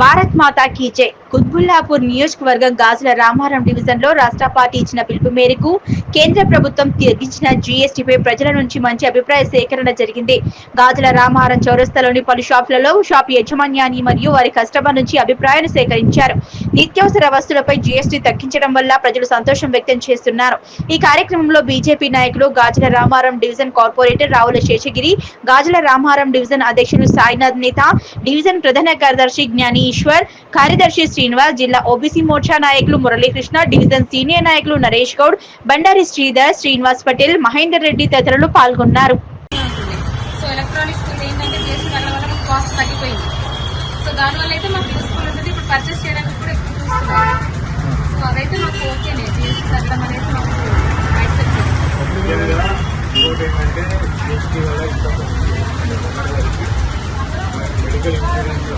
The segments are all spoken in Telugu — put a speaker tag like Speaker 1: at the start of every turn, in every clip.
Speaker 1: భారత్ మాతా కీచే కుత్బుల్లాపూర్ నియోజకవర్గం గాజుల రామారం డివిజన్లో రాష్ట్ర పార్టీ ఇచ్చిన పిలుపు మేరకు కేంద్ర ప్రభుత్వం తగ్గించిన జీఎస్టీపై ప్రజల నుంచి మంచి అభిప్రాయ సేకరణ జరిగింది. గాజుల రామారం చౌరస్తాలోని పలు షాపులలో షాప్ యజమాన్యాన్ని మరియు వారి కస్టమర్ నుంచి అభిప్రాయాలు సేకరించారు. నిత్యావసర వస్తువులపై జీఎస్టీ తగ్గించడం వల్ల ప్రజలు సంతోషం వ్యక్తం చేస్తున్నారు. ఈ కార్యక్రమంలో బీజేపీ నాయకులు Gajula Ramaram division corporator Ravula Seshagiri Gajula Ramaram division అధ్యక్షులు సాయినాథ్ నేత డివిజన్ ప్రధాన కార్యదర్శి జ్ఞాని ఈశ్వర్ కార్యదర్శి శ్రీనివాస్ జిల్లా ఓబీసీ మోర్చా నాయకులు మురళీకృష్ణ డివిజన్ సీనియర్ నాయకులు నరేష్ గౌడ్ బండారి శ్రీధర్ శ్రీనివాస్ పటేల్ మహేందర్ రెడ్డి తదితరులు పాల్గొన్నారు
Speaker 2: ఉంటుంది సో ఎలక్ట్రానిక్స్ ఏంటంటే చేసి వెళ్ళడం వల్ల మాకు కాస్ట్ తగ్గిపోయింది సో దానివల్ల అయితే మాకు యూస్ఫుల్ ఉంటుంది ఇప్పుడు పర్చేస్ చేయడానికి కూడా ఎక్కువ చూస్తున్నాం సో అదైతే మాకు ఓకేనే చేసి తగ్గడం అనేది మాకు యాక్సెప్ట్
Speaker 3: ముఖ్యంగా ఇంకోటి ఏంటంటే జీఎస్టీ వల్ల ఇంకా మెడికల్ ఇన్సూరెన్స్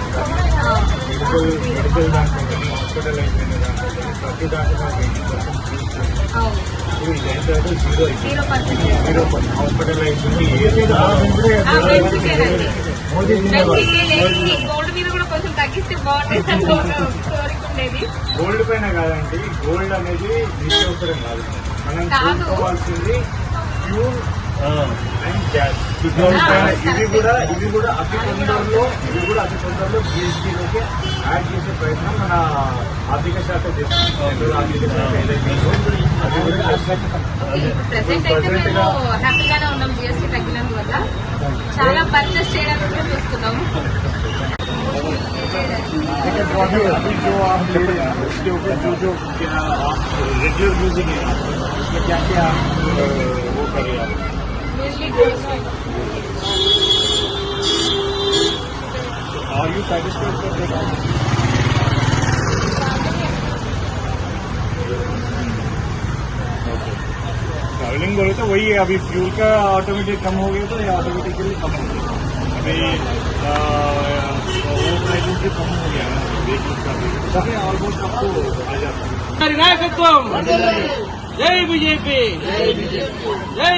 Speaker 3: మెడికల్ మెడికల్ దాంట్లో కానీ హాస్పిటల్ అయిపోయిన దాంట్లో కానీ ప్రతి దాంట్లో ఎయిటీ పర్సెంట్ ఇది ఎంత zero
Speaker 2: zero percent
Speaker 3: zero percent hospital అయిపోయింది మోదీ
Speaker 2: గోల్డ్
Speaker 3: పైన కాదండి గోల్డ్ అనేది నిత్యవసరం కాదు మనం
Speaker 2: కాదు.
Speaker 3: చూసుకోవాల్సింది అండ్ గ్యాస్ ఇది కూడా ఇది కూడా అతి తొందరలో ఇది కూడా అతి తొందరలో జిఎస్టీలోకి యాడ్ చేసే ప్రయత్నం మన ఆర్థిక శాఖ చేస్తుంది సెంట్రల్ ఆర్థిక శాఖ ఏదైతే ఉందో, అది కూడా చేస్తుంది.
Speaker 2: ప్రెసెంట్ అయితే మేము హ్యాపీగానే ఉన్నాం జిఎస్టీ తగ్గినందువల్ల చాలా పర్చేస్ చేయడానికి కూడా చూస్తున్నాము
Speaker 3: लेकिन तो अभी अभी जो आप ले रहे हैं उसके ऊपर जो जो क्या आप रेगुलर यूजिंग है उसमें क्या क्या आप अ, वो करें आप Are you satisfied with the travelling बोले तो वही है अभी फ्यूल का ऑटोमेटिक कम हो गया तो ये ऑटोमेटिकली कम हो गया। अभी वो प्राइसिंग कम हो गया है ऑलमोस्ट आपको आ जाता है।
Speaker 4: जय बीजेपी। जय बीजेपी। जय